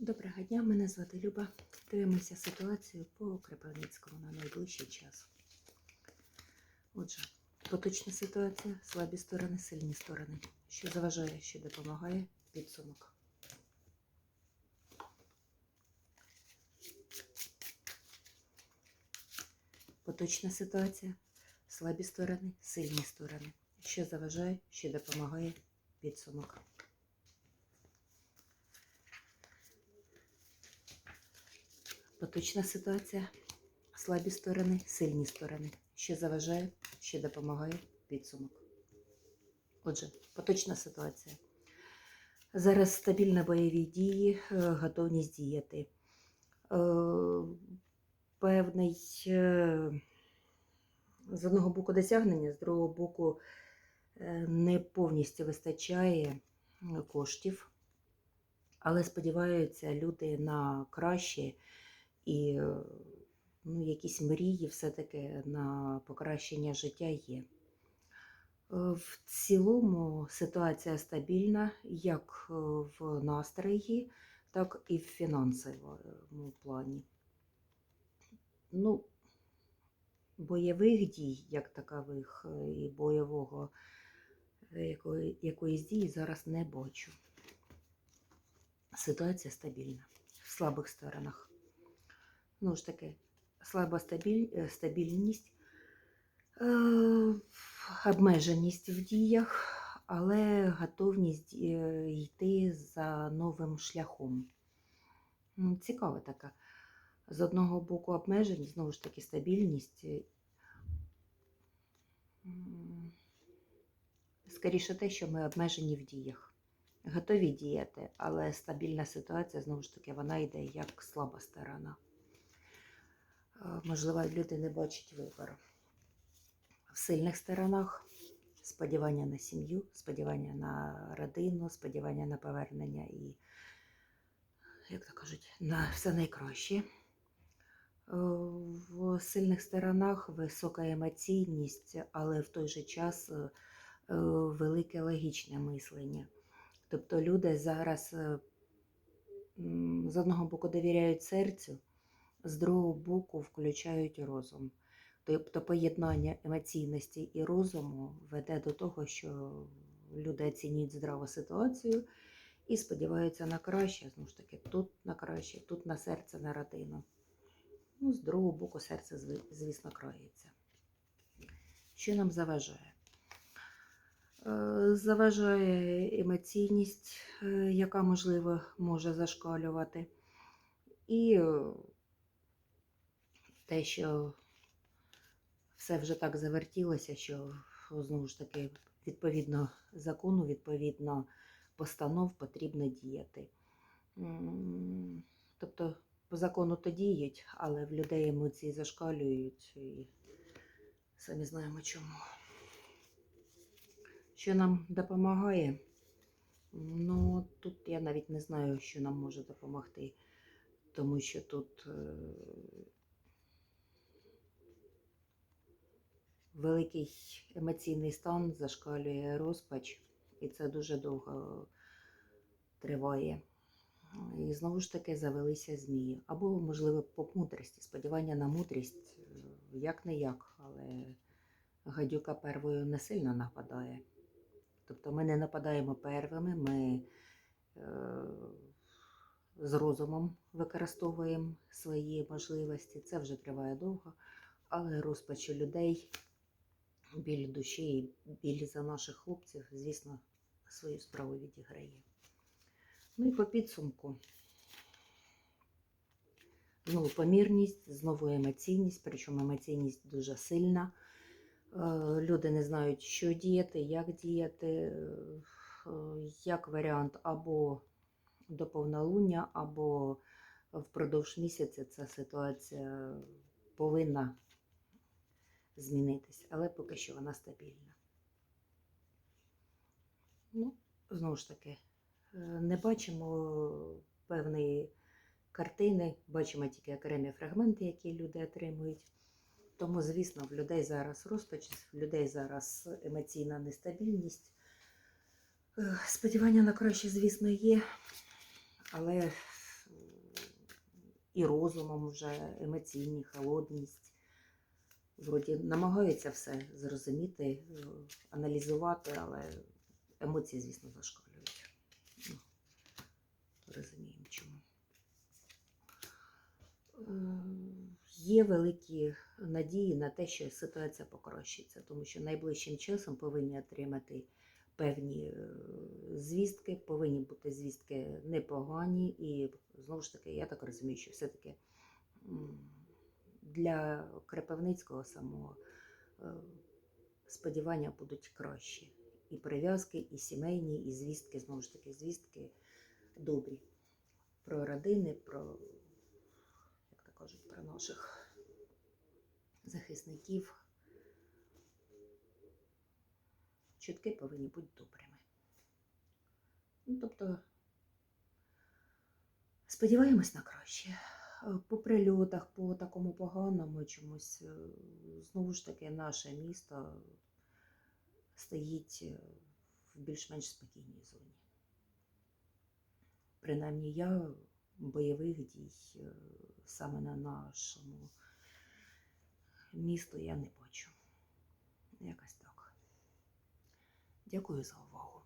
Доброго дня, мене звати Люба. Дивимося ситуацію по Кропивницькому на найближчий час. Отже, поточна ситуація, слабі сторони, сильні сторони. Що заважає, що допомагає, підсумок. Поточна ситуація, слабі сторони, сильні сторони. Що заважає, що допомагає, підсумок. Поточна ситуація, слабі сторони, сильні сторони. Що заважає, що допомагає, підсумок. Отже, поточна ситуація. Зараз стабільні бойові дії, е, готовність діяти. Е, Певний е, з одного боку досягнення, з другого боку не повністю вистачає коштів, але сподіваються люди на краще і е, ну, якісь мрії все-таки на покращення життя є. Е, В цілому ситуація стабільна як е, в настрої, так і в фінансовому плані. Ну, бойових дій, як такових, і бойового якої, якоїсь дії зараз не бачу. Ситуація стабільна в слабих сторонах. Ну ж таки, слаба е, стабільність, е, обмеженість в діях, але готовність е, йти за новим шляхом. Цікава така. З одного боку обмеженість, знову ж таки, стабільність. Скоріше те, що ми обмежені в діях. Готові діяти, але стабільна ситуація, знову ж таки, вона йде як слаба сторона. Е, Можливо, люди не бачать вибору. В сильних сторонах сподівання на сім'ю, сподівання на родину, сподівання на повернення і, як то кажуть, на все найкраще. Е, В сильних сторонах висока емоційність, але в той же час е, велике логічне мислення. Тобто люди зараз з одного боку довіряють серцю, з другого боку включають розум. Тобто поєднання емоційності і розуму веде до того, що люди оцінюють здраву ситуацію і сподіваються на краще. Знову ж таки, тут на краще, тут на серце, на родину. Ну, з другого боку, серце, звісно, крається. Що нам заважає? Е, Заважає емоційність, е, яка, можливо, може зашкалювати. І е, те, що все вже так завертілося, що знову ж таки, відповідно закону, відповідно постанов потрібно діяти. Тобто, по закону то діють, але в людей емоції зашкалюють і самі знаємо чому. Що нам допомагає? Ну, тут я навіть не знаю, що нам може допомогти, тому що тут великий емоційний стан зашкалює розпач, і це дуже довго триває. І знову ж таки завелися змії. Або, можливо, по мудрості, сподівання на мудрість, як не як, але гадюка первою не сильно нападає. Тобто ми не нападаємо первими, ми е, з розумом використовуємо свої можливості. Це вже триває довго, але розпач людей, біль душі і біль за наших хлопців, звісно, свою справу відіграє. Ну і по підсумку. Знову помірність, знову емоційність, причому емоційність дуже сильна. Е, Люди не знають, що діяти, як діяти, е, як варіант або до повнолуння, або впродовж місяця ця ситуація повинна змінитись, але поки що вона стабільна. Ну, знову ж таки, е, не бачимо певної картини, бачимо тільки окремі фрагменти, які люди отримують. Тому, звісно, в людей зараз розпач, в людей зараз емоційна нестабільність. Е, Сподівання на краще, звісно, є, але і розумом вже емоційні, холодність. Вроді намагаються все зрозуміти, е, аналізувати, але емоції, звісно, зашкалюють. Ну, розуміємо чому. Е, Є великі надії на те, що ситуація покращиться, тому що найближчим часом повинні отримати певні е, звістки, повинні бути звістки непогані, і знову ж таки, я так розумію, що все-таки для Крепивницького самого е, сподівання будуть кращі. І прив'язки, і сімейні, і звістки, знову ж таки, звістки добрі. Про родини, про, як то кажуть, про наших захисників. Чутки повинні бути добрими. Ну, тобто, сподіваємось на краще. По прильотах, по такому поганому чомусь, е, знову ж таки, наше місто стоїть е, в більш-менш спокійній зоні. Принаймні я бойових дій е, саме на нашому місту я не бачу. Якось так. Дякую за увагу.